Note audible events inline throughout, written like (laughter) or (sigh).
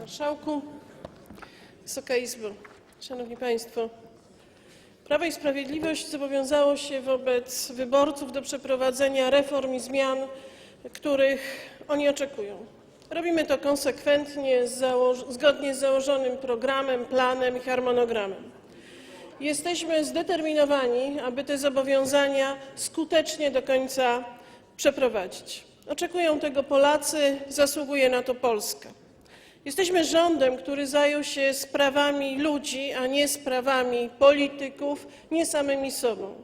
Marszałku! Wysoka Izbo! Szanowni Państwo! Prawo i Sprawiedliwość zobowiązało się wobec wyborców do przeprowadzenia reform i zmian, których oni oczekują. Robimy to konsekwentnie, zgodnie z założonym programem, planem i harmonogramem. Jesteśmy zdeterminowani, aby te zobowiązania skutecznie do końca przeprowadzić. Oczekują tego Polacy, zasługuje na to Polska. Jesteśmy rządem, który zajął się sprawami ludzi, a nie sprawami polityków, nie samymi sobą.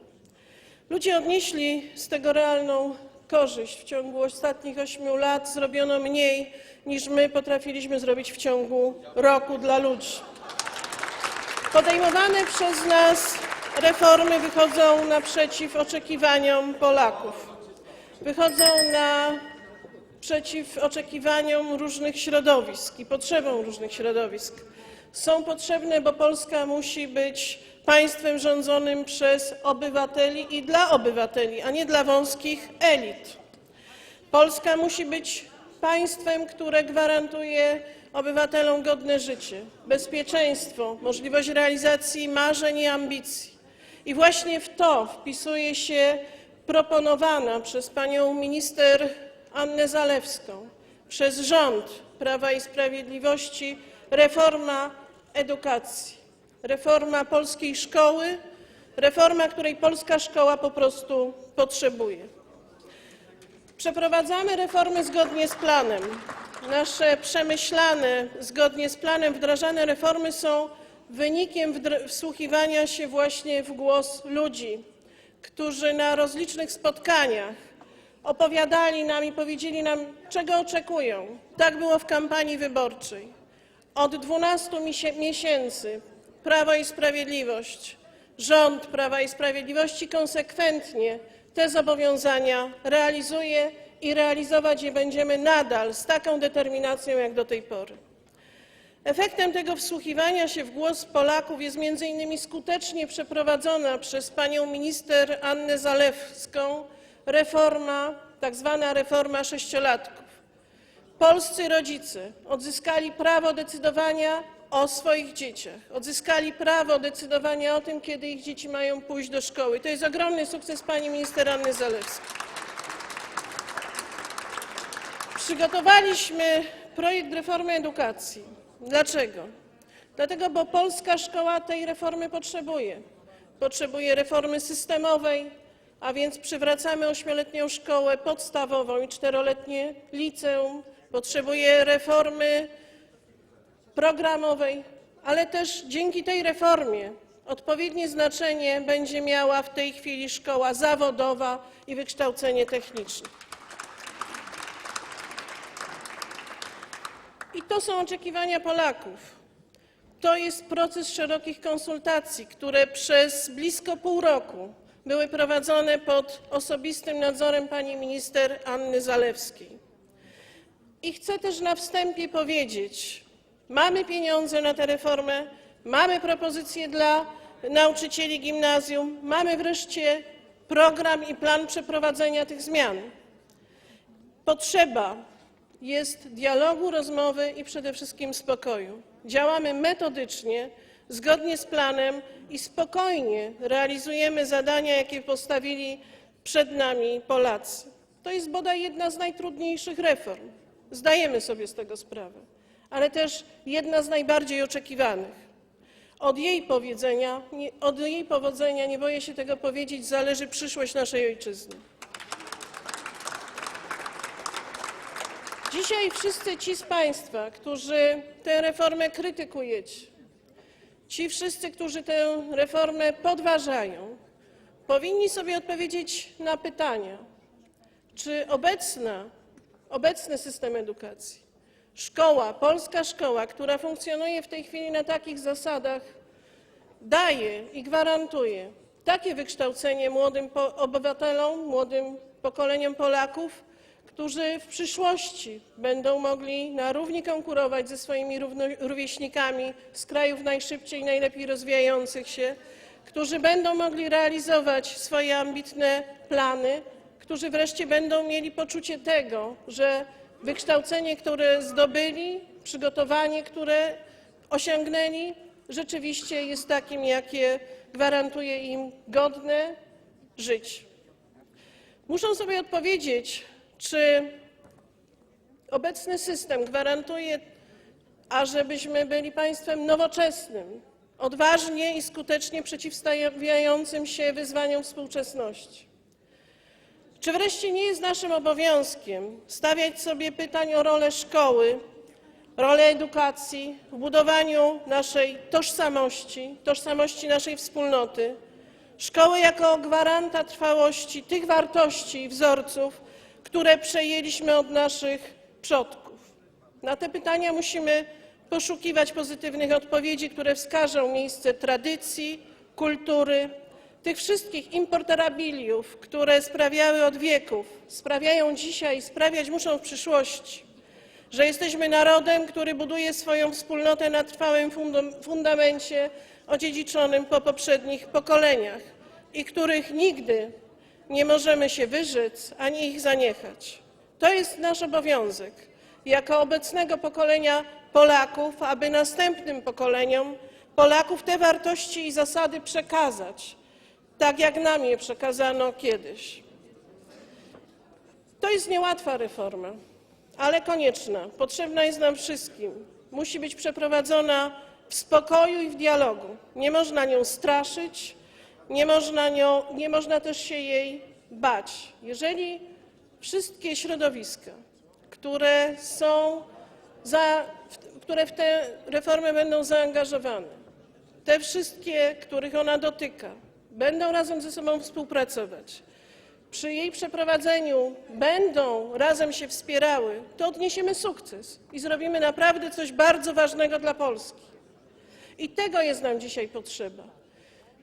Ludzie odnieśli z tego realną korzyść. W ciągu ostatnich 8 lat zrobiono mniej, niż my potrafiliśmy zrobić w ciągu roku dla ludzi. Podejmowane przez nas reformy wychodzą naprzeciw oczekiwaniom Polaków. Wychodzą naprzeciw oczekiwaniom różnych środowisk i potrzebom różnych środowisk. Są potrzebne, bo Polska musi być państwem rządzonym przez obywateli i dla obywateli, a nie dla wąskich elit. Polska musi być państwem, które gwarantuje obywatelom godne życie, bezpieczeństwo, możliwość realizacji marzeń i ambicji. I właśnie w to wpisuje się proponowana przez panią minister Annę Zalewską, przez rząd Prawa i Sprawiedliwości reforma edukacji, reforma polskiej szkoły, reforma, której polska szkoła po prostu potrzebuje. Przeprowadzamy reformy zgodnie z planem. Nasze przemyślane, zgodnie z planem wdrażane reformy są wynikiem wsłuchiwania się właśnie w głos ludzi, którzy na rozlicznych spotkaniach opowiadali nam i powiedzieli nam, czego oczekują. Tak było w kampanii wyborczej. Od 12 miesięcy Prawo i Sprawiedliwość, rząd Prawa i Sprawiedliwości konsekwentnie te zobowiązania realizuje i realizować je będziemy nadal z taką determinacją jak do tej pory. Efektem tego wsłuchiwania się w głos Polaków jest m.in. skutecznie przeprowadzona przez panią minister Annę Zalewską reforma, tzw. reforma sześciolatków. Polscy rodzice odzyskali prawo decydowania o swoich dzieciach, odzyskali prawo decydowania o tym, kiedy ich dzieci mają pójść do szkoły. To jest ogromny sukces pani minister Anny Zalewskiej. Przygotowaliśmy projekt reformy edukacji. Dlaczego? Dlatego, bo polska szkoła tej reformy potrzebuje. Potrzebuje reformy systemowej, a więc przywracamy ośmioletnią szkołę podstawową i czteroletnie liceum. Potrzebuje reformy programowej, ale też dzięki tej reformie odpowiednie znaczenie będzie miała w tej chwili szkoła zawodowa i wykształcenie techniczne. I to są oczekiwania Polaków. To jest proces szerokich konsultacji, które przez blisko pół roku były prowadzone pod osobistym nadzorem pani minister Anny Zalewskiej. I chcę też na wstępie powiedzieć: mamy pieniądze na tę reformę, mamy propozycje dla nauczycieli gimnazjum, mamy wreszcie program i plan przeprowadzenia tych zmian. Potrzeba jest dialogu, rozmowy i przede wszystkim spokoju. Działamy metodycznie, zgodnie z planem i spokojnie realizujemy zadania, jakie postawili przed nami Polacy. To jest bodaj jedna z najtrudniejszych reform. Zdajemy sobie z tego sprawę, ale też jedna z najbardziej oczekiwanych. Od jej, powiedzenia, od jej powodzenia, nie boję się tego powiedzieć, zależy przyszłość naszej ojczyzny. Dzisiaj wszyscy ci z Państwa, którzy tę reformę krytykujecie, ci wszyscy, którzy tę reformę podważają, powinni sobie odpowiedzieć na pytania, czy obecna, obecny system edukacji, szkoła, polska szkoła, która funkcjonuje w tej chwili na takich zasadach, daje i gwarantuje takie wykształcenie młodym obywatelom, młodym pokoleniom Polaków, którzy w przyszłości będą mogli na równi konkurować ze swoimi rówieśnikami z krajów najszybciej i najlepiej rozwijających się, którzy będą mogli realizować swoje ambitne plany, którzy wreszcie będą mieli poczucie tego, że wykształcenie, które zdobyli, przygotowanie, które osiągnęli, rzeczywiście jest takim, jakie gwarantuje im godne życie. Muszą sobie odpowiedzieć, czy obecny system gwarantuje, ażebyśmy byli państwem nowoczesnym, odważnie i skutecznie przeciwstawiającym się wyzwaniom współczesności. Czy wreszcie nie jest naszym obowiązkiem stawiać sobie pytań o rolę szkoły, rolę edukacji w budowaniu naszej tożsamości, tożsamości naszej wspólnoty, szkoły jako gwaranta trwałości tych wartości i wzorców, które przejęliśmy od naszych przodków? Na te pytania musimy poszukiwać pozytywnych odpowiedzi, które wskażą miejsce tradycji, kultury, tych wszystkich imponderabiliów, które sprawiały od wieków, sprawiają dzisiaj i sprawiać muszą w przyszłości, że jesteśmy narodem, który buduje swoją wspólnotę na trwałym fundam- fundamencie odziedziczonym po poprzednich pokoleniach i których nigdy nie możemy się wyrzec ani ich zaniechać. To jest nasz obowiązek jako obecnego pokolenia Polaków, aby następnym pokoleniom Polaków te wartości i zasady przekazać, tak jak nam je przekazano kiedyś. To jest niełatwa reforma, ale konieczna. Potrzebna jest nam wszystkim. Musi być przeprowadzona w spokoju i w dialogu. Nie można nią straszyć, nie można, nią, nie można też się jej bać. Jeżeli wszystkie środowiska, które są za, które w tę reformę będą zaangażowane, te wszystkie, których ona dotyka, będą razem ze sobą współpracować, przy jej przeprowadzeniu będą razem się wspierały, to odniesiemy sukces i zrobimy naprawdę coś bardzo ważnego dla Polski. I tego jest nam dzisiaj potrzeba.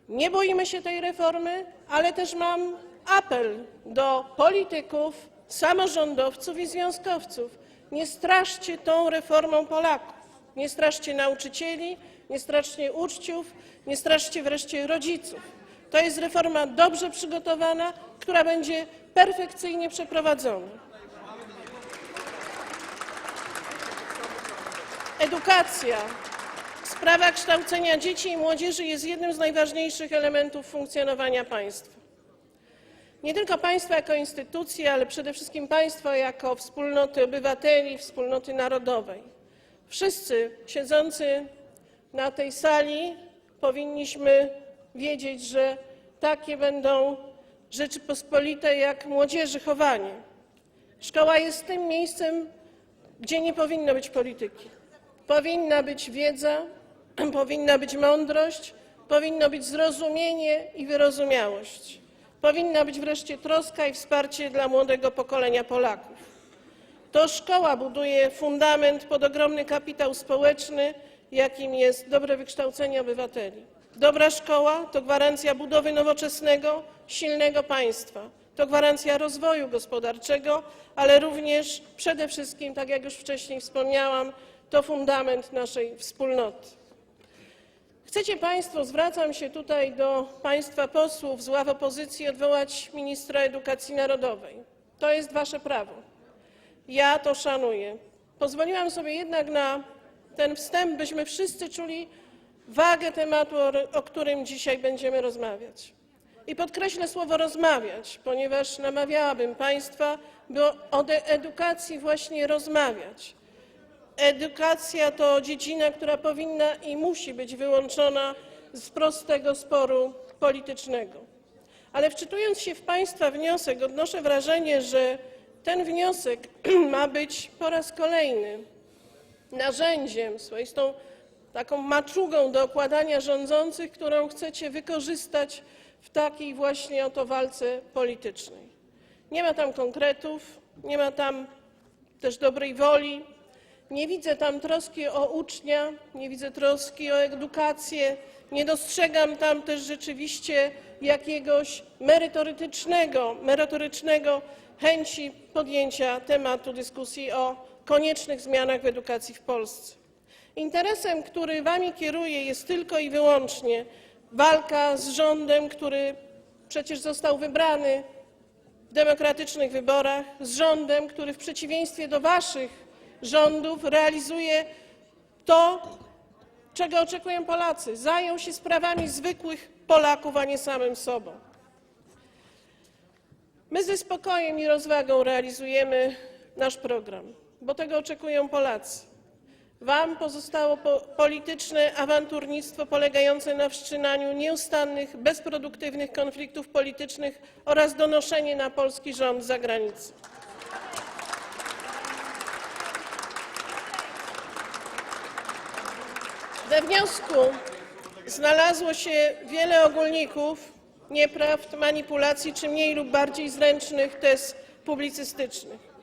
Nie boimy się tej reformy, ale też mam apel do polityków, samorządowców i związkowców. Nie straszcie tą reformą Polaków. Nie straszcie nauczycieli, nie straszcie uczciów, nie straszcie wreszcie rodziców. To jest reforma dobrze przygotowana, która będzie perfekcyjnie przeprowadzona. Edukacja, sprawa kształcenia dzieci i młodzieży jest jednym z najważniejszych elementów funkcjonowania państwa. Nie tylko państwa jako instytucji, ale przede wszystkim państwa jako wspólnoty obywateli, wspólnoty narodowej. Wszyscy siedzący na tej sali powinniśmy wiedzieć, że takie będą Rzeczypospolite jak młodzieży chowanie. Szkoła jest tym miejscem, gdzie nie powinno być polityki. Powinna być wiedza, (clears throat) powinna być mądrość, powinno być zrozumienie i wyrozumiałość. Powinna być wreszcie troska i wsparcie dla młodego pokolenia Polaków. To szkoła buduje fundament pod ogromny kapitał społeczny, jakim jest dobre wykształcenie obywateli. Dobra szkoła to gwarancja budowy nowoczesnego, silnego państwa. To gwarancja rozwoju gospodarczego, ale również przede wszystkim, tak jak już wcześniej wspomniałam, to fundament naszej wspólnoty. Chcecie Państwo, zwracam się tutaj do Państwa posłów z ław opozycji, odwołać ministra edukacji narodowej. To jest Wasze prawo. Ja to szanuję. Pozwoliłam sobie jednak na ten wstęp, byśmy wszyscy czuli wagę tematu, o, którym dzisiaj będziemy rozmawiać. I podkreślę słowo rozmawiać, ponieważ namawiałabym Państwa, by o, edukacji właśnie rozmawiać. Edukacja to dziedzina, która powinna i musi być wyłączona z prostego sporu politycznego. Ale wczytując się w Państwa wniosek, odnoszę wrażenie, że ten wniosek (clears throat) ma być po raz kolejny narzędziem, swoistą taką maczugą do okładania rządzących, którą chcecie wykorzystać w takiej właśnie oto walce politycznej. Nie ma tam konkretów, nie ma tam też dobrej woli, nie widzę tam troski o ucznia, nie widzę troski o edukację, nie dostrzegam tam też rzeczywiście jakiegoś merytorycznego, merytorycznego chęci podjęcia tematu dyskusji o koniecznych zmianach w edukacji w Polsce. Interesem, który wami kieruje, jest tylko i wyłącznie walka z rządem, który przecież został wybrany w demokratycznych wyborach, z rządem, który w przeciwieństwie do waszych rządów realizuje to, czego oczekują Polacy. Zajął się sprawami zwykłych Polaków, a nie samym sobą. My ze spokojem i rozwagą realizujemy nasz program, bo tego oczekują Polacy. Wam pozostało po polityczne awanturnictwo polegające na wszczynaniu nieustannych, bezproduktywnych konfliktów politycznych oraz donoszenie na polski rząd z zagranicy. We wniosku znalazło się wiele ogólników, nieprawd, manipulacji czy mniej lub bardziej zręcznych tez publicystycznych.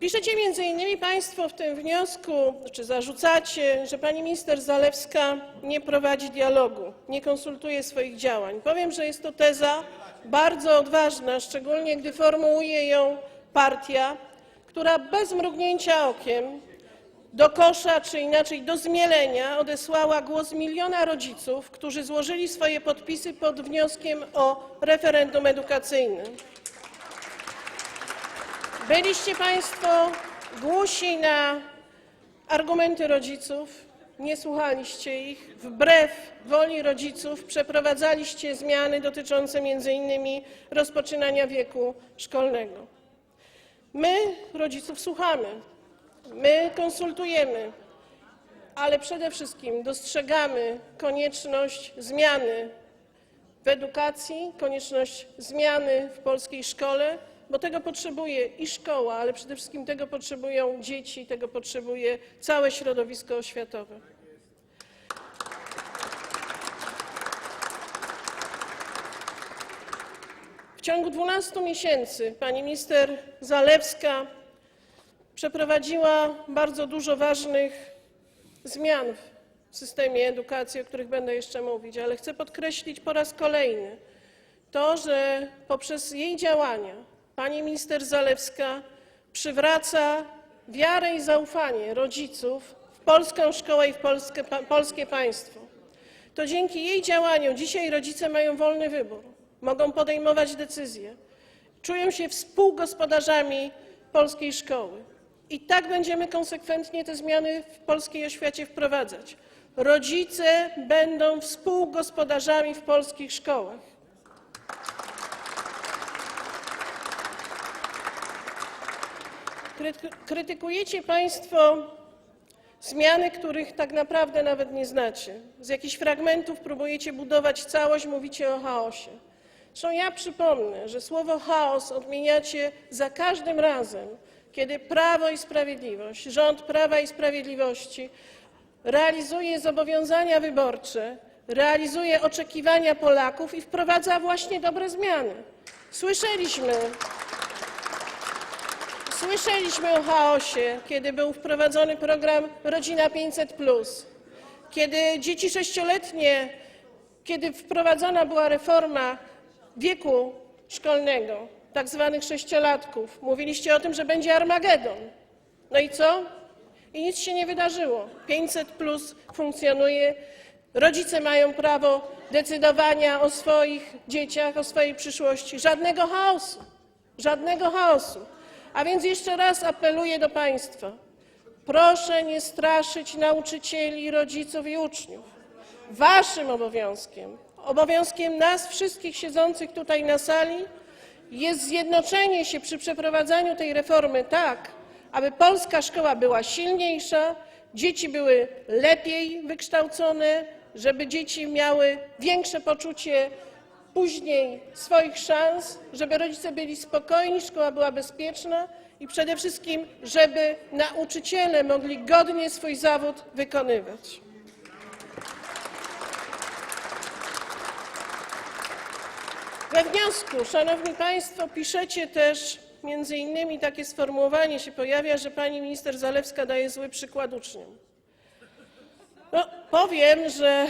Piszecie m.in. Państwo w tym wniosku, czy zarzucacie, że pani minister Zalewska nie prowadzi dialogu, nie konsultuje swoich działań. Powiem, że jest to teza bardzo odważna, szczególnie gdy formułuje ją partia, która bez mrugnięcia okiem do kosza, czy inaczej do zmielenia, odesłała głos miliona rodziców, którzy złożyli swoje podpisy pod wnioskiem o referendum edukacyjnym. Byliście Państwo głusi na argumenty rodziców, nie słuchaliście ich, wbrew woli rodziców przeprowadzaliście zmiany dotyczące m.in. rozpoczynania wieku szkolnego. My rodziców słuchamy, my konsultujemy, ale przede wszystkim dostrzegamy konieczność zmiany w edukacji, konieczność zmiany w polskiej szkole, bo tego potrzebuje i szkoła, ale przede wszystkim tego potrzebują dzieci, tego potrzebuje całe środowisko oświatowe. W ciągu 12 miesięcy pani minister Zalewska przeprowadziła bardzo dużo ważnych zmian w systemie edukacji, o których będę jeszcze mówić, ale chcę podkreślić po raz kolejny to, że poprzez jej działania pani minister Zalewska przywraca wiarę i zaufanie rodziców w polską szkołę i w polskie, polskie państwo. To dzięki jej działaniom dzisiaj rodzice mają wolny wybór, mogą podejmować decyzje, czują się współgospodarzami polskiej szkoły. I tak będziemy konsekwentnie te zmiany w polskiej oświacie wprowadzać. Rodzice będą współgospodarzami w polskich szkołach. Krytykujecie Państwo zmiany, których tak naprawdę nawet nie znacie. Z jakichś fragmentów próbujecie budować całość, mówicie o chaosie. Zresztą ja przypomnę, że słowo chaos odmieniacie za każdym razem, kiedy Prawo i Sprawiedliwość, rząd Prawa i Sprawiedliwości realizuje zobowiązania wyborcze, realizuje oczekiwania Polaków i wprowadza właśnie dobre zmiany. Słyszeliśmy, słyszeliśmy o chaosie, kiedy był wprowadzony program Rodzina 500+, kiedy dzieci sześcioletnie, kiedy wprowadzana była reforma wieku szkolnego, tak zwanych sześciolatków. Mówiliście o tym, że będzie Armagedon. No i co? I nic się nie wydarzyło. 500+ funkcjonuje, rodzice mają prawo decydowania o swoich dzieciach, o swojej przyszłości. Żadnego chaosu, żadnego chaosu. A więc jeszcze raz apeluję do państwa: proszę nie straszyć nauczycieli, rodziców i uczniów. Waszym obowiązkiem, obowiązkiem nas wszystkich siedzących tutaj na sali jest zjednoczenie się przy przeprowadzaniu tej reformy tak, aby polska szkoła była silniejsza, dzieci były lepiej wykształcone, żeby dzieci miały większe poczucie później swoich szans, żeby rodzice byli spokojni, szkoła była bezpieczna i przede wszystkim, żeby nauczyciele mogli godnie swój zawód wykonywać. We wniosku, szanowni państwo, piszecie też między innymi takie sformułowanie się pojawia, że pani minister Zalewska daje zły przykład uczniom. No, powiem, że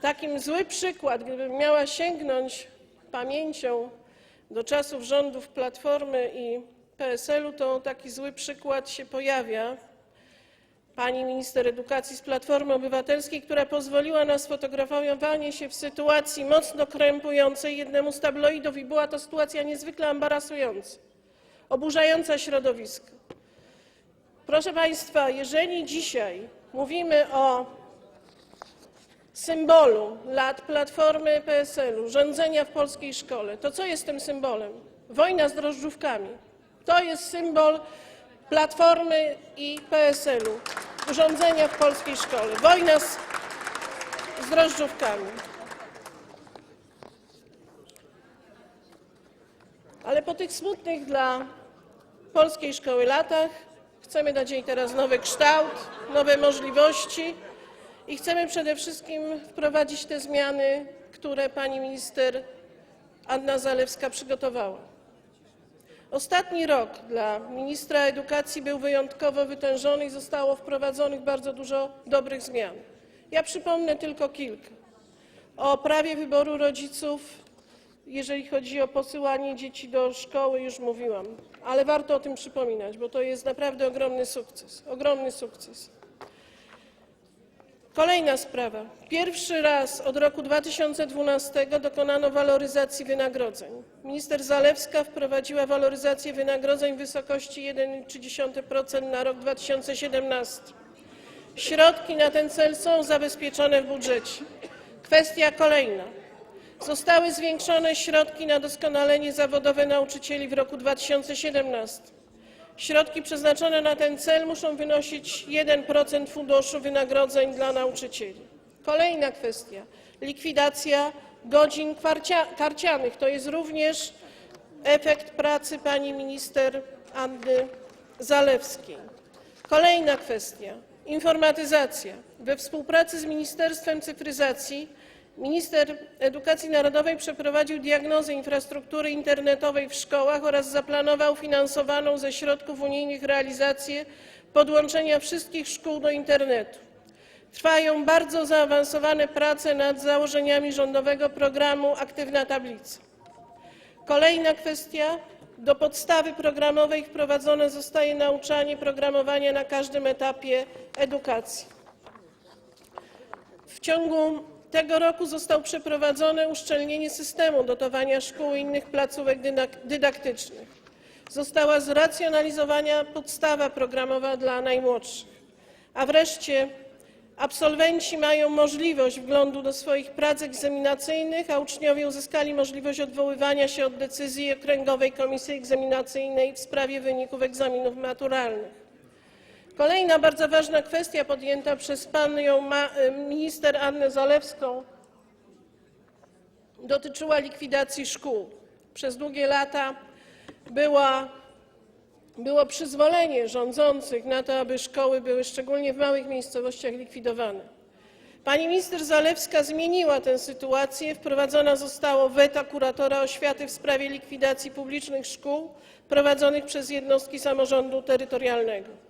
takim zły przykład, gdybym miała sięgnąć pamięcią do czasów rządów Platformy i PSL-u, to taki zły przykład się pojawia pani minister edukacji z Platformy Obywatelskiej, która pozwoliła na sfotografowanie się w sytuacji mocno krępującej jednemu z tabloidów i była to sytuacja niezwykle embarasująca, oburzająca środowisko. Proszę państwa, jeżeli dzisiaj mówimy o symbolu lat Platformy PSL-u, rządzenia w polskiej szkole, to co jest tym symbolem? Wojna z drożdżówkami. To jest symbol Platformy i PSL-u, rządzenia w polskiej szkole. Wojna z, z drożdżówkami. Ale po tych smutnych dla polskiej szkoły latach chcemy dać jej teraz nowy kształt, nowe możliwości i chcemy przede wszystkim wprowadzić te zmiany, które pani minister Anna Zalewska przygotowała. Ostatni rok dla ministra edukacji był wyjątkowo wytężony i zostało wprowadzonych bardzo dużo dobrych zmian. Ja przypomnę tylko kilka. O prawie wyboru rodziców, jeżeli chodzi o posyłanie dzieci do szkoły, już mówiłam, ale warto o tym przypominać, bo to jest naprawdę ogromny sukces. Ogromny sukces. Kolejna sprawa. Pierwszy raz od roku 2012 dokonano waloryzacji wynagrodzeń. Minister Zalewska wprowadziła waloryzację wynagrodzeń w wysokości 1,3% na rok 2017. Środki na ten cel są zabezpieczone w budżecie. Kwestia kolejna. Zostały zwiększone środki na doskonalenie zawodowe nauczycieli w roku 2017. Środki przeznaczone na ten cel muszą wynosić 1% funduszu wynagrodzeń dla nauczycieli. Kolejna kwestia. Likwidacja godzin karcianych. To jest również efekt pracy pani minister Anny Zalewskiej. Kolejna kwestia. Informatyzacja. We współpracy z Ministerstwem Cyfryzacji minister edukacji narodowej przeprowadził diagnozę infrastruktury internetowej w szkołach oraz zaplanował finansowaną ze środków unijnych realizację podłączenia wszystkich szkół do internetu. Trwają bardzo zaawansowane prace nad założeniami rządowego programu Aktywna Tablica. Kolejna kwestia. Do podstawy programowej wprowadzone zostaje nauczanie programowania na każdym etapie edukacji. W ciągu tego roku zostało przeprowadzone uszczelnienie systemu dotowania szkół i innych placówek dydak- dydaktycznych. Została zracjonalizowana podstawa programowa dla najmłodszych. A wreszcie absolwenci mają możliwość wglądu do swoich prac egzaminacyjnych, a uczniowie uzyskali możliwość odwoływania się od decyzji Okręgowej Komisji Egzaminacyjnej w sprawie wyników egzaminów maturalnych. Kolejna bardzo ważna kwestia podjęta przez panią ma- minister Annę Zalewską dotyczyła likwidacji szkół. Przez długie lata była, było przyzwolenie rządzących na to, aby szkoły były szczególnie w małych miejscowościach likwidowane. Pani minister Zalewska zmieniła tę sytuację. Wprowadzona zostało weto kuratora oświaty w sprawie likwidacji publicznych szkół prowadzonych przez jednostki samorządu terytorialnego.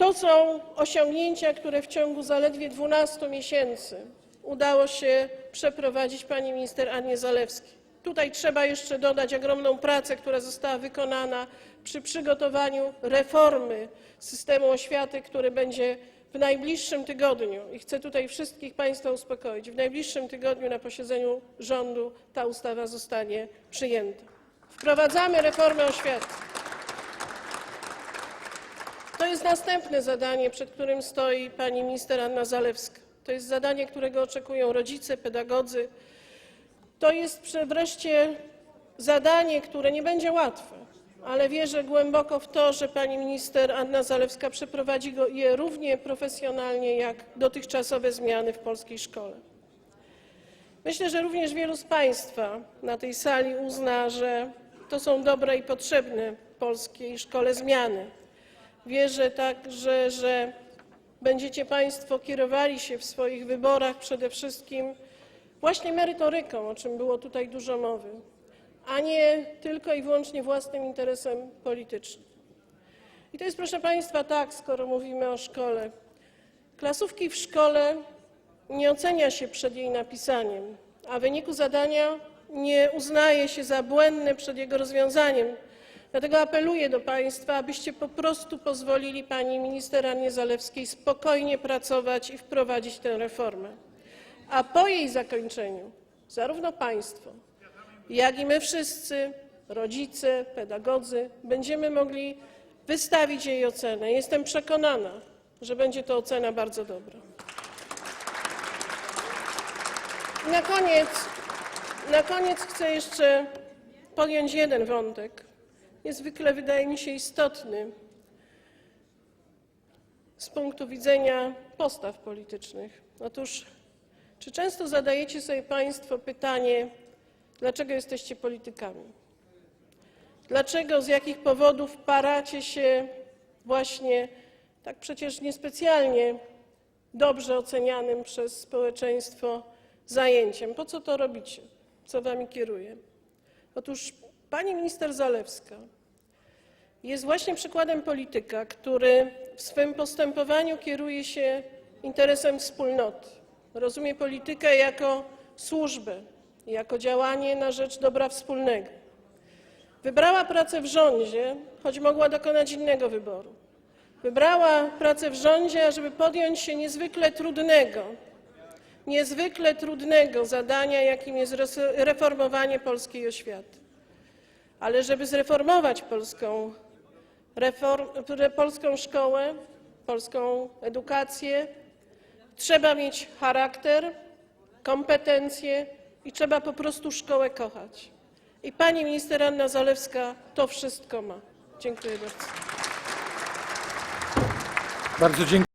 To są osiągnięcia, które w ciągu zaledwie 12 miesięcy udało się przeprowadzić pani minister Annie Zalewskiej. Tutaj trzeba jeszcze dodać ogromną pracę, która została wykonana przy przygotowaniu reformy systemu oświaty, który będzie w najbliższym tygodniu i chcę tutaj wszystkich państwa uspokoić, w najbliższym tygodniu na posiedzeniu rządu ta ustawa zostanie przyjęta. Wprowadzamy reformę oświaty. To jest następne zadanie, przed którym stoi pani minister Anna Zalewska. To jest zadanie, którego oczekują rodzice, pedagodzy. To jest wreszcie zadanie, które nie będzie łatwe, ale wierzę głęboko w to, że pani minister Anna Zalewska przeprowadzi je równie profesjonalnie jak dotychczasowe zmiany w polskiej szkole. Myślę, że również wielu z państwa na tej sali uzna, że to są dobre i potrzebne polskiej szkole zmiany. Wierzę także, że będziecie państwo kierowali się w swoich wyborach przede wszystkim właśnie merytoryką, o czym było tutaj dużo mowy, a nie tylko i wyłącznie własnym interesem politycznym. I to jest, proszę państwa, tak, skoro mówimy o szkole. Klasówki w szkole nie ocenia się przed jej napisaniem, a wyniku zadania nie uznaje się za błędne przed jego rozwiązaniem. Dlatego apeluję do państwa, abyście po prostu pozwolili pani minister Annie Zalewskiej spokojnie pracować i wprowadzić tę reformę. A po jej zakończeniu zarówno państwo, jak i my wszyscy, rodzice, pedagodzy, będziemy mogli wystawić jej ocenę. Jestem przekonana, że będzie to ocena bardzo dobra. Na koniec, na koniec chcę jeszcze podjąć jeden wątek, niezwykle wydaje mi się istotny z punktu widzenia postaw politycznych. Otóż, czy często zadajecie sobie Państwo pytanie, dlaczego jesteście politykami? Dlaczego, z jakich powodów paracie się właśnie tak przecież niespecjalnie dobrze ocenianym przez społeczeństwo zajęciem? Po co to robicie? Co Wami kieruje? Otóż pani minister Zalewska jest właśnie przykładem polityka, który w swym postępowaniu kieruje się interesem wspólnoty. Rozumie politykę jako służbę, jako działanie na rzecz dobra wspólnego. Wybrała pracę w rządzie, choć mogła dokonać innego wyboru. Wybrała pracę w rządzie, ażeby podjąć się niezwykle trudnego, niezwykle trudnego zadania, jakim jest reformowanie polskiej oświaty. Ale żeby zreformować polską, reform, re- polską szkołę, polską edukację, trzeba mieć charakter, kompetencje i trzeba po prostu szkołę kochać. I pani minister Anna Zalewska to wszystko ma. Dziękuję bardzo. Bardzo dziękuję.